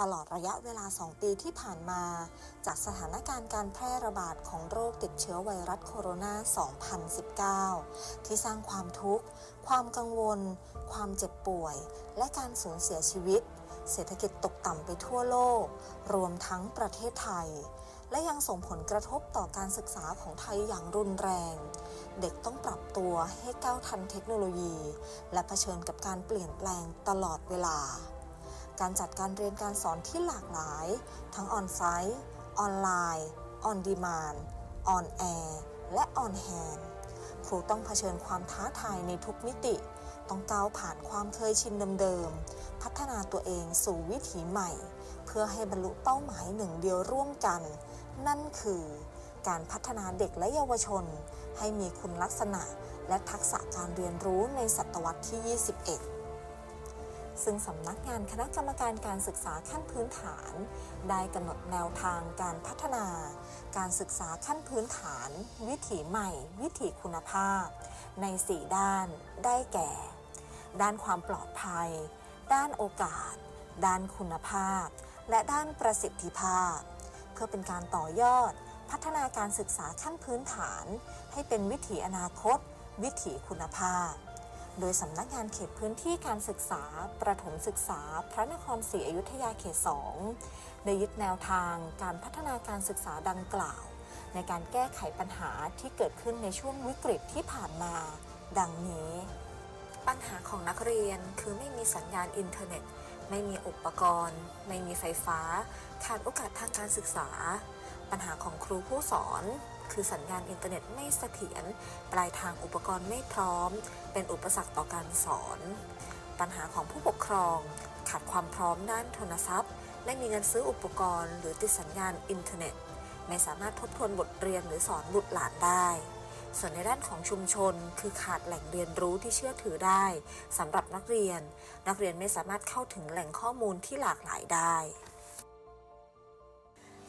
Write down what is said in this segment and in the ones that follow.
ตลอดระยะเวลา 2 ปีที่ผ่านมา จากสถานการณ์การแพร่ระบาดของโรคติดเชื้อไวรัสโคโรนา 2019 ที่สร้างความทุกข์ ความกังวล ความเจ็บป่วย และการสูญเสียชีวิต เศรษฐกิจตกต่ำไปทั่วโลก รวมทั้งประเทศไทย และยังส่งผลกระทบต่อการศึกษาของไทยอย่างรุนแรง เด็กต้องปรับตัวให้ก้าวทันเทคโนโลยี และเผชิญกับการเปลี่ยนแปลงตลอดเวลา การจัดการเรียนการสอนที่หลากหลาย ทั้งออนไซต์ ออนไลน์ ออนดีมานออนแอร์และออนแฮนครูต้องเผชิญความท้าทายในทุกมิติ ต้องก้าวผ่านความเคยชินเดิมๆ พัฒนาตัวเองสู่วิถีใหม่ เพื่อให้บรรลุเป้าหมายหนึ่งเดียวร่วมกัน นั่นคือการพัฒนาเด็กและเยาวชน ให้มีคุณลักษณะและทักษะการเรียนรู้ในศตวรรษที่ 21 ซึ่งสำนักงานคณะกรรมการการศึกษาขั้นพื้นฐาน ได้กำหนดแนวทางการพัฒนา การศึกษาขั้นพื้นฐาน วิถีใหม่ วิถีคุณภาพ ใน 4 ด้าน ได้แก่ ด้านความปลอดภัย ด้านโอกาส ด้านคุณภาพ และด้านประสิทธิภาพ พื่อเป็นการต่อยอด พัฒนาการศึกษาขั้นพื้นฐาน ให้เป็นวิถีอนาคต วิถีคุณภาพ โดยสำนักงานเขตพื้นที่การศึกษา ประถมศึกษา พระนครศรีอยุธยาเขต 2 ได้ยึดแนวทางการพัฒนาการศึกษาดังกล่าว ในการแก้ไขปัญหาที่เกิดขึ้นในช่วงวิกฤตที่ผ่านมา ดังนี้ ปัญหาของนักเรียนคือไม่มีสัญญาณอินเทอร์เน็ต ไม่มีอุปกรณ์ ไม่มีไฟฟ้า ขาดโอกาสทางการศึกษา ปัญหาของครูผู้สอน คือสัญญาณอินเทอร์เน็ตไม่เสถียร ปลายทางอุปกรณ์ไม่พร้อม เป็นอุปสรรคต่อการสอน ปัญหาของผู้ปกครอง ขาดความพร้อมด้านโทรศัพท์ไม่มีเงินซื้ออุปกรณ์ หรือติดสัญญาณอินเทอร์เน็ต ไม่สามารถทบทวนบทเรียนหรือสอนบุตรหลานได้ ส่วนในด้านของชุมชน คือขาดแหล่งเรียนรู้ที่เชื่อถือได้ สำหรับนักเรียน นักเรียนไม่สามารถเข้าถึงแหล่งข้อมูลที่หลากหลายได้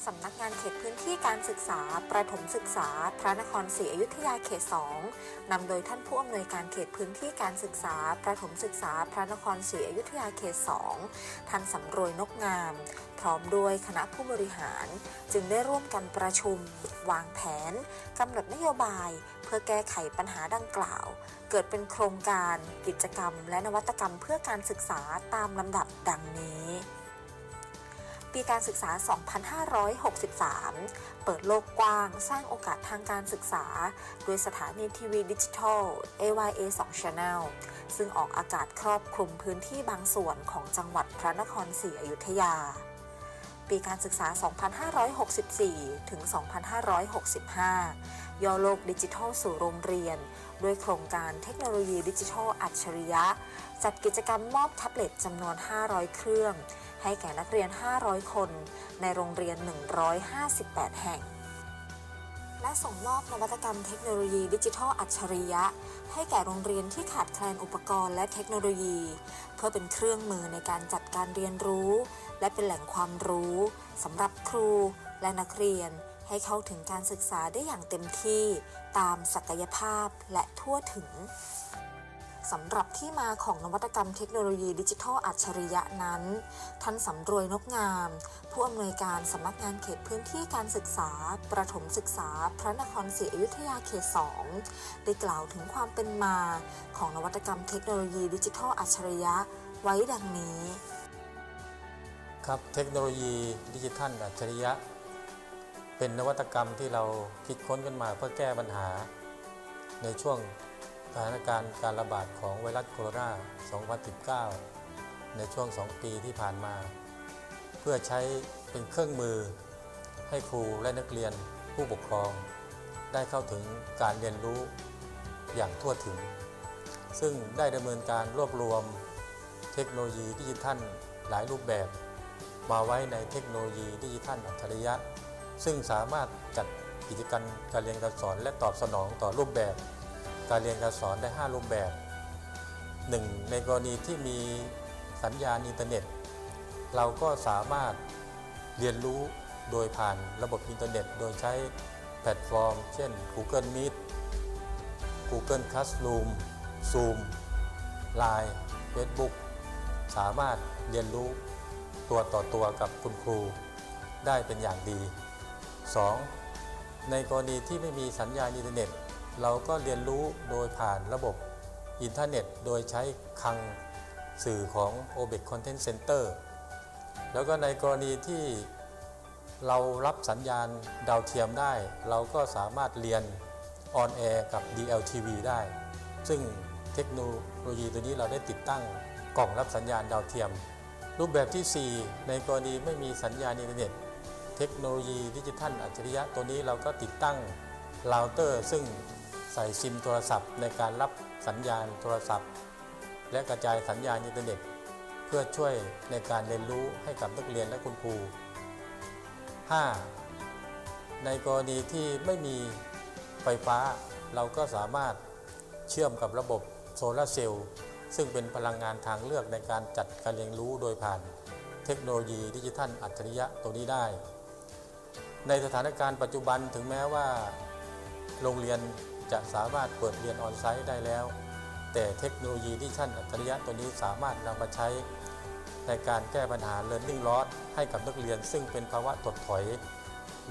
สำนักงานเขตพื้นที่การศึกษา ประถมศึกษา พระนครศรีอยุธยาเขต 2 นำโดยท่านผู้อำนวยการเขตพื้นที่การศึกษา ประถมศึกษา พระนครศรีอยุธยาเขต 2 ท่านสำรวยนกงาม พร้อมด้วยคณะผู้บริหาร จึงได้ร่วมกันประชุม วางแผนกำหนดนโยบาย เพื่อแก้ไขปัญหาดังกล่าว เกิดเป็นโครงการ กิจกรรม และนวัตกรรมเพื่อการศึกษาตามลำดับดังนี้ ปีการศึกษา 2563 เปิดโลกกว้าง สร้างโอกาสทางการศึกษา โดยสถานีทีวีดิจิทัล AYA 2 Channel ซึ่งออกอากาศครอบคลุมพื้นที่บางส่วนของจังหวัดพระนครศรีอยุธยา ปีการศึกษา 2564 ถึง 2565 ย่อโลกดิจิทัลสู่โรงเรียน ด้วยโครงการเทคโนโลยีดิจิทัลอัจฉริยะ จัดกิจกรรมมอบแท็บเล็ตจำนวน 500 เครื่อง ให้แก่นักเรียน 500 คน ในโรงเรียน 158 แห่ง และส่งมอบนวัตกรรมเทคโนโลยีดิจิทัลอัจฉริยะ ให้แก่โรงเรียนที่ขาดแคลนอุปกรณ์และเทคโนโลยี เพื่อเป็นเครื่องมือในการจัดการเรียนรู้ และเป็นแหล่งความรู้สำหรับครูและนักเรียนให้เข้าถึงการศึกษาได้อย่างเต็มที่ตามศักยภาพและทั่วถึง สำหรับที่มาของนวัตกรรมเทคโนโลยีดิจิทัลอัจฉริยะนั้น ท่านสำรวยนกงาม ผู้อำนวยการสำนักงานเขตพื้นที่การศึกษา ประถมศึกษา พระนครศรีอยุธยาเขต 2 ได้กล่าวถึงความเป็นมาของนวัตกรรมเทคโนโลยีดิจิทัลอัจฉริยะไว้ดังนี้ ครับเทคโนโลยีดิจิทัลอัจฉริยะ เป็นนวัตกรรมที่เราคิดค้นกันมาเพื่อแก้ปัญหาในช่วง สถานการณ์การระบาดของไวรัสโคโรนา 2019 ในช่วง 2 ปีที่ผ่านมา เพื่อใช้เป็นเครื่องมือ ให้ครูและนักเรียนผู้ปกครอง ได้เข้าถึงการเรียนรู้อย่างทั่วถึง ซึ่งได้ดำเนินการรวบรวมเทคโนโลยีดิจิทัลหลายรูปแบบ มาไว้ในเทคโนโลยีดิจิทัลอัจฉริยะ ซึ่งสามารถจัดกิจกรรมการเรียนการสอนและตอบสนองต่อรูปแบบ การเรียนการสอนได้ 5 รูปแบบ 1. ในกรณีที่มีสัญญาณอินเทอร์เน็ต เราก็สามารถเรียนรู้โดยผ่านระบบอินเทอร์เน็ต โดยใช้แพลตฟอร์ม เช่น Google Meet Google Classroom Zoom Line Facebook สามารถเรียนรู้ตัวต่อตัวกับคุณครูได้เป็นอย่างดี 2. ในกรณีที่ไม่มีสัญญาณอินเทอร์เน็ต เราก็เรียนรู้โดยผ่านระบบอินเทอร์เน็ต โดยใช้คลังสื่อของ o b e c Content Center แล้วก็ในกรณีที่เรารับสัญญาณดาวเทียมได้ เราก็สามารถเรียนออนแอร์กับ DLTV ได้ ซึ่งเทคโนโลยีตัวนี้เราได้ติดตั้งกล่องรับสัญญาณดาวเทียม รูปแบบที่ 4 ในกรณีไม่มีสัญญาณอินเทอร์เน็ต เทคโนโลยีดิจิทัลอัจฉริยะตัวนี้เราก็ติดตั้งเราเตอร์ ซึ่ง ส่ซิมโทรศัพท์ ในการรับสัญญาณโทรศัพท์ และกระจายสัญญาณอินเทอร์เน็ต เพื่อช่วยในการเรียนรู้ให้กับนักเรียนและคุณครู 5. ในกรณีที่ไม่มีไฟฟ้า เราก็สามารถเชื่อมกับระบบโซลาเซลล์ซึ่งเป็นพลังงานทางเลือกในการจัดการเรียนรู้โดยผ่านเทคโนโลยีดิจิทัลอัจฉริยะตัวนี้ได้ ในสถานการณ์ปัจจุบันถึงแม้ว่า โรงเรียน จะสามารถเปิดเรียนออนไซต์ได้แล้ว แต่เทคโนโลยีดิจิทัลอัจฉริยะตัวนี้สามารถนำมาใช้ ในการแก้ปัญหา Learning Loss ให้กับนักเรียน ซึ่งเป็นภาวะถดถอย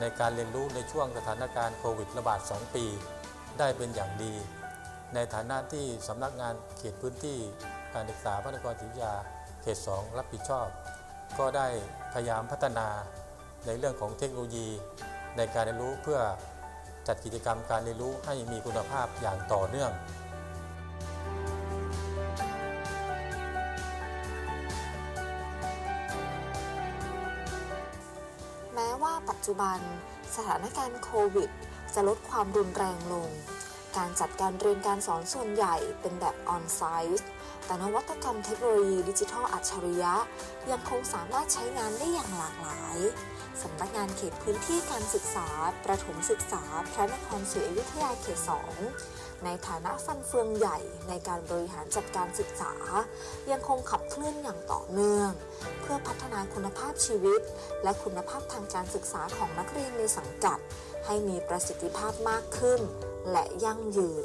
ในการเรียนรู้ในช่วงสถานการณ์โควิดระบาด 2 ปี ได้เป็นอย่างดี ในฐานะที่สำนักงานเขตพื้นที่การศึกษาพระนครศรีอยุธยาเขต 2 รับผิดชอบ ก็ได้พยายามพัฒนาในเรื่องของเทคโนโลยีในการเรียนรู้เพื่อ จัดกิจกรรมการเรียนรู้ให้มีคุณภาพอย่างต่อเนื่อง แม้ว่าปัจจุบันสถานการณ์โควิด จะลดความรุนแรงลง การจัดการเรียนการสอนส่วนใหญ่เป็นแบบออนไซต์แต่นวัตกรรมเทคโนโลยีดิจิทัลอัจฉริยะ ยังคงสามารถใช้งานได้อย่างหลากหลาย สำนักงานเขตพื้นที่การศึกษา ประถมศึกษา พระนครศรีอยุธยาเขต 2 ในฐานะฟันเฟืองใหญ่ในการบริหารจัดการศึกษา ยังคงขับเคลื่อนอย่างต่อเนื่อง เพื่อพัฒนาคุณภาพชีวิต และคุณภาพทางการศึกษาของนักเรียนในสังกัด ให้มีประสิทธิภาพมากขึ้น และยั่งยืน